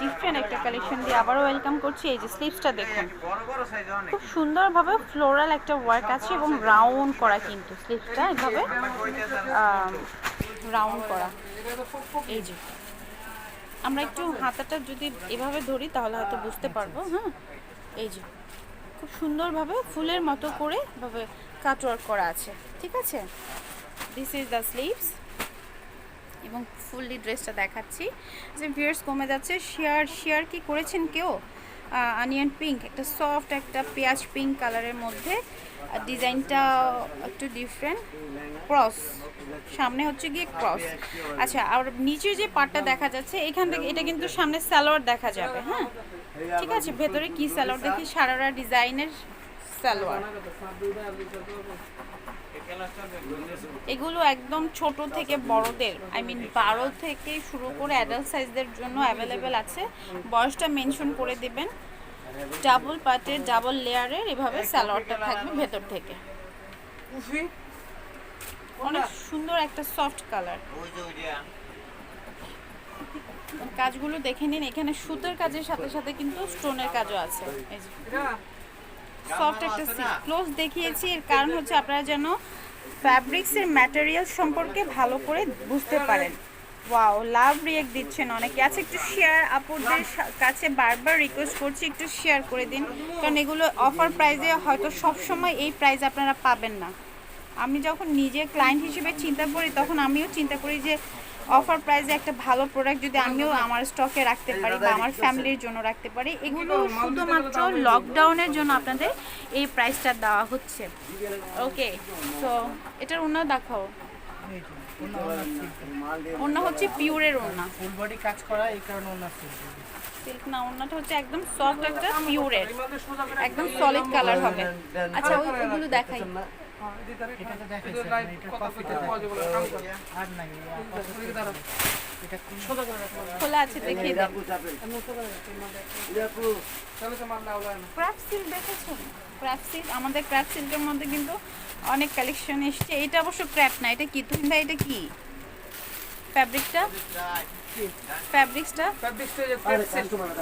Different একটা collection দিয়ে আবারও ওয়েলকাম করছি। এই যে স্লিভসটা দেখুন। খুব সুন্দরভাবে ফ্লোরাল একটা ওয়ার্ক আছে এবং রাউন্ড করা কিন্তু স্লিভসটা এভাবে রাউন্ড করা। এই যে। আমরা একটু হাতাটা যদি এভাবে ধরি তাহলে হয়তো বুঝতে পারব হ্যাঁ এই যে। খুব সুন্দরভাবে ফুলের মতো করে এভাবে কাটওয়ার্ক করা আছে। ঠিক আছে? দিস ইজ দ্য স্লিভস এবং ফুললি ড্রেসটা দেখাচ্ছি। যে ভিয়ার্স কমে যাচ্ছে শেয়ার শেয়ার কি করেছেন কেউ? অনিয়ন পিঙ্ক একটা সফট একটা পেঁয়াজ পিঙ্ক কালারের মধ্যে। ডিজাইনটা একটু ডিফারেন্ট ক্রস সামনে হচ্ছে গিয়ে ক্রস আচ্ছা আর নিচে যে পার্টটা দেখা যাচ্ছে, এখান থেকে এটা কিন্তু সামনে সালোয়ার দেখা যাবে হ্যাঁ? ঠিক আছে, ভেতরে কি সালোয়ার দেখি? সারারা ডিজাইনের সালোয়ার। এগুলো একদম ছোট থেকে বড়দের আই মিন বারো থেকে শুরু করে অ্যাডাল্ট সাইজদের জন্য অ্যাভেলেবেল আছে। বয়সটা মেনশন করে দেবেন। ডাবল পাটের ডাবল লেয়ারের এভাবে স্যালোয়ারটা থাকবে ভেতর থেকে। অনেক সুন্দর একটা সফট কালার কাজগুলো দেখে নিন। এখানে সুতোর কাজের সাথে সাথে কিন্তু স্টোনের কাজও আছে। এই যে। সফট একটা ক্লোজ দেখিয়েছি, এর কারণ হচ্ছে আপনারা যেন ফ্যাব্রিক্সের ম্যাটেরিয়াল সম্পর্কে ভালো করে বুঝতে পারেন। ওয়াও লাভ রিয়েক্ট দিচ্ছেন অনেকে। আছে একটু শেয়ার আপুদের কাছে বারবার রিকোয়েস্ট করছি, একটু শেয়ার করে দিন। কারণ এগুলো অফার প্রাইজে হয়তো সব সময় এই প্রাইজ আপনারা পাবেন না। আমি যখন নিজে ক্লায়েন্ট হিসেবে চিন্তা করি, তখন আমিও চিন্তা করি যে অফার প্রাইসে একটা ভালো প্রোডাক্ট যদি আমিও আমার স্টকে রাখতে পারি বা আমার ফ্যামিলির জন্য রাখতে পারি এগুলো শুধুমাত্র লকডাউনের জন্য আপনাদের এই প্রাইসটা দেওয়া হচ্ছে। ওকে তো এটার অন্য দেখাও। অন্য হচ্ছে পিওরের ওড়না। ফুল বডি কাজ করা এই কারণে ফুল সিল্ক না ওড়নাটা হচ্ছে একদম সফট একটা পিওরের একদম সলিড কালার হবে। আচ্ছা ওই ওগুলো দেখাই। কোন খোলা আছে দেখিয়ে দেন দেখেছ? আমাদের ক্রাফট সিল্কের মধ্যে কিন্তু অনেক কালেকশন এসছে। এটা অবশ্য ক্র্যাপ না এটা কি? তুমি ভাই এটা কি? ফ্যাব্রিকটা ফ্যাব্রিক্সটা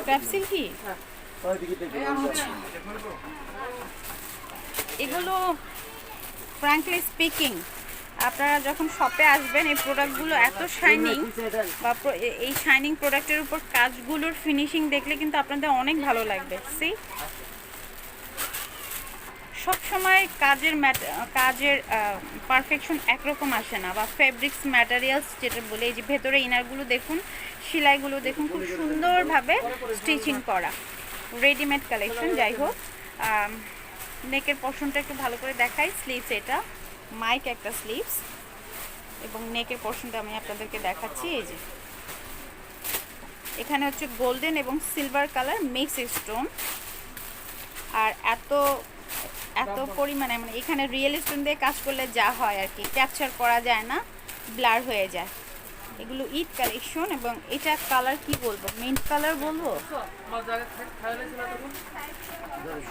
ক্র্যাপ সিল্ক কি? এগুলো ফ্র্যাঙ্কলি স্পিকিং আপনারা যখন শপে আসবেন, এই প্রোডাক্টগুলো এত শাইনিং বা এই শাইনিং প্রোডাক্টের উপর কাজগুলোর ফিনিশিং দেখলে কিন্তু আপনাদের অনেক ভালো লাগবে। সি সব সময় কাজের কাজের পারফেকশন একরকম আসে না, বা ফেব্রিক্স ম্যাটেরিয়ালস যেটা বলে, এই যে ভেতরে ইনারগুলো দেখুন, সেলাইগুলো দেখুন, খুব সুন্দরভাবে স্টিচিং করা। রেডিমেড কালেকশন যাই হোক নেকের পশনটা একটু ভালো করে দেখাই স্লিভস এটা মাইক একটা স্লিভস এবং নেকের পশনটা আমি আপনাদেরকে দেখাচ্ছি এই যে। এখানে হচ্ছে গোল্ডেন এবং সিলভার কালার মিক্স স্টোন আর এত এত পরিমাণে মানে এখানে রিয়েল স্টোন দিয়ে কাজ করলে যা হয় আর কি ক্যাপচার করা যায় না ব্লার হয়ে যায়। এগুলো ঈদ কালেকশন এবং এটা কালার কি বলব? মিন্ট কালার বলব?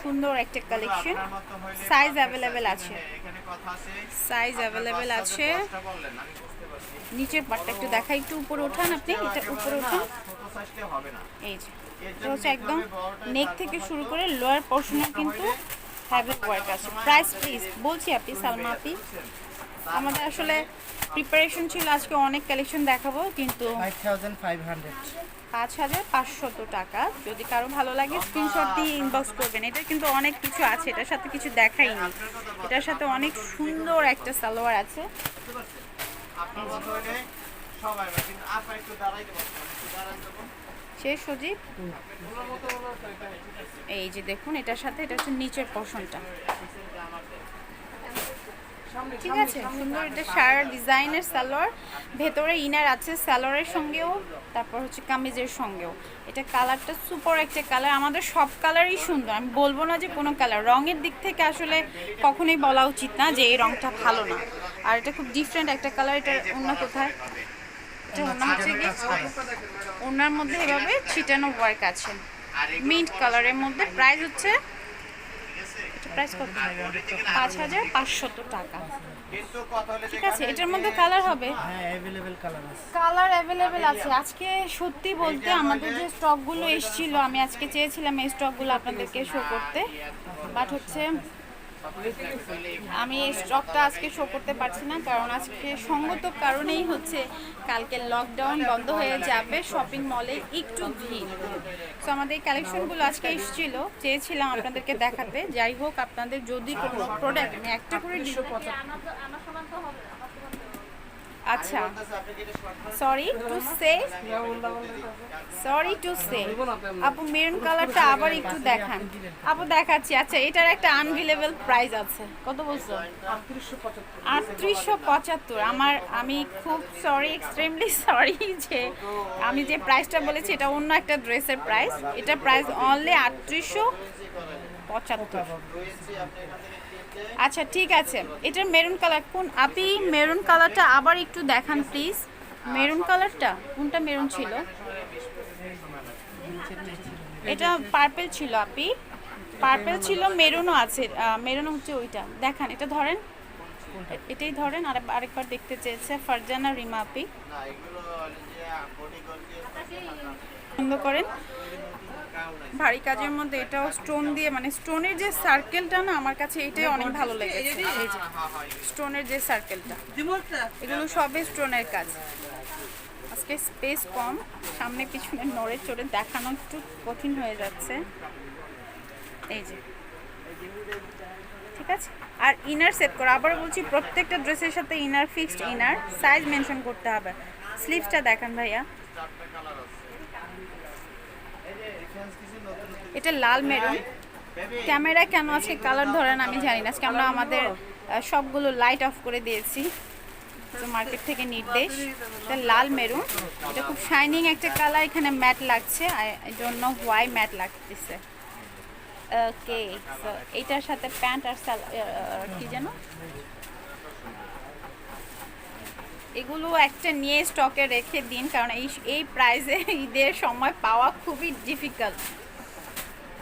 সুন্দর একটা কালেকশন। সাইজ অ্যাভেলেবেল আছে। সাইজ অ্যাভেলেবেল আছে। নিচের পাটটা একটু দেখাই, একটু উপরে ওঠান আপনি, এটা উপরে ওঠান এই যে, এটা হচ্ছে একদম নেক থেকে শুরু করে লোয়ার পোর্শনে কিন্তু হ্যাভি ওয়ার্ক আছে। প্রাইস প্লিজ বলছি আপনি, সালমা আপনি। আমাদের আসলে প্রিপারেশন ছিল আজকে অনেক কালেকশন দেখাবো কিন্তু পাঁচ হাজার পাঁচশত টাকা। যদি কারও ভালো লাগে স্ক্রিনশট দিয়ে ইনবক্স করবেন। এটা কিন্তু অনেক কিছু আছে এটার সাথে কিছু দেখাইনি। এটার সাথে অনেক সুন্দর একটা সালোয়ার আছে। সে সজীব? এই যে দেখুন এটার সাথে এটা হচ্ছে নিচের পোর্শনটা ঠিক আছে, সুন্দর এটা সারা ডিজাইনের সালোয়ার। ভেতরে ইনার আছে সালোয়ারের সঙ্গেও, তারপর হচ্ছে কামিজের সঙ্গেও। এটা কালারটা সুপার একটা কালার, আমাদের সব কালারই সুন্দর। আমি বলব না যে কোনো কালার, রঙের দিক থেকে আসলে কখনোই বলা উচিত না যে এই রঙটা ভালো না। আর এটা খুব ডিফারেন্ট একটা কালার, এটা অন্য কোথায়? ওনার মধ্যে এভাবে ছিটানো ওয়ার্ক আছে। মিন্ট কালারের মধ্যে। প্রাইস হচ্ছে প্রাইস কত? পাঁচ হাজার পাঁচশত টাকা। ঠিক আছে এটার মধ্যে কালার হবে? কালার অ্যাভেলেবেল আছে। আজকে সত্যি বলতে আমাদের যে স্টকগুলো এসছিল আমি আজকে চেয়েছিলাম এই স্টকগুলো আপনাদেরকে শো করতে। বাট হচ্ছে আমি স্টকটা আজকে শো করতে পারছি না, কারণ আজকে সঙ্গত কারণেই হচ্ছে কালকে লকডাউন বন্ধ হয়ে যাবে শপিং মলে একটু ভিড়। তো আমাদের কালেকশনগুলো আজকে এসেছিল, চেয়েছিলাম আপনাদেরকে দেখাতে। যাই হোক, আপনাদের যদি কোনো প্রোডাক্ট আমি একটা করে দিব আচ্ছা। Sorry to say sorry to say আপু মেরুন কালারটা আবার একটু দেখান। আপু দেখাচ্ছি। আচ্ছা এটার একটা আনভিলেবল প্রাইস আছে। কত বলছো? আটত্রিশশো পঁচাত্তর। আমার আমি খুব সরি এক্সট্রিমলি সরি যে আমি যে প্রাইসটা বলেছি এটা অন্য একটা ড্রেসের প্রাইস এটা প্রাইস অনলি আটত্রিশশো পঁচাত্তর। আচ্ছা ঠিক আছে। এটার মেরুন কালার কোন? আপনি মেরুন কালারটা আবার একটু দেখান প্লিজ মেরুন কালারটা কোনটা মেরুন ছিল? এটা পার্পেল ছিল, আপনি। পার্পেল ছিল মেরুনও আছে। মেরুনও হচ্ছে ওইটা। দেখান, এটা ধরেন। এটাই ধরেন আর আরেকবার দেখতে চেয়েছে ফারজানা রিমা আপি। না এগুলো যে বডি গোল দিয়ে বন্ধ করেন। ভারী কাজের মধ্যে এটাও স্টোন দিয়ে মানে স্টোনের যে সার্কেলটা না আমার কাছে এটাই অনেক ভালো লেগেছে। স্টোনের যে সার্কেলটা এগুলো সবই স্টোনের কাজ। আজকে স্পেস কম সামনে পিছনে নড়ে চড়ে দেখানো একটু কঠিন হয়ে যাচ্ছে। এই যে। ঠিক আছে? আর ইনার সেট করা। আবার বলছি, প্রত্যেকটা ড্রেসের সাথে inner fixed inner size mention করতে হবে। স্লিভসটা দেখান ভাইয়া। এটা লাল মেরুন। ক্যামেরা কেন আজকে কালার ধরেন আমি জানি না। আজকে আমরা আমাদের সবগুলো লাইট অফ করে দিয়েছি। মার্কেট থেকে নির্দেশ। এটা লাল মেরুন। এটা খুব শাইনিং একটা কালার এখানে ম্যাট লাগছে। আর এই জন্য হোয়াই ম্যাট লাগতেছে। ওকে সো সাথে প্যান্ট আর কি যেন? এগুলো একটা নিয়ে স্টকে রেখে দিন, কারণ এই এই প্রাইসে ঈদের সময় পাওয়া খুবই ডিফিকাল্ট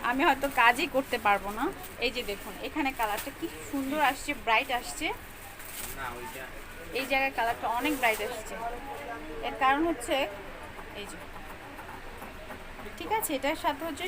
আমি হয়তো কাজই করতে পারব না। এই যে দেখুন, এখানে কালারটা কি সুন্দর আসছে ব্রাইট আসছে। এই জায়গায় কালারটা অনেক ব্রাইট আসছে। এর কারণ হচ্ছে, এই যে, ঠিক আছে, এটার সাথে হচ্ছে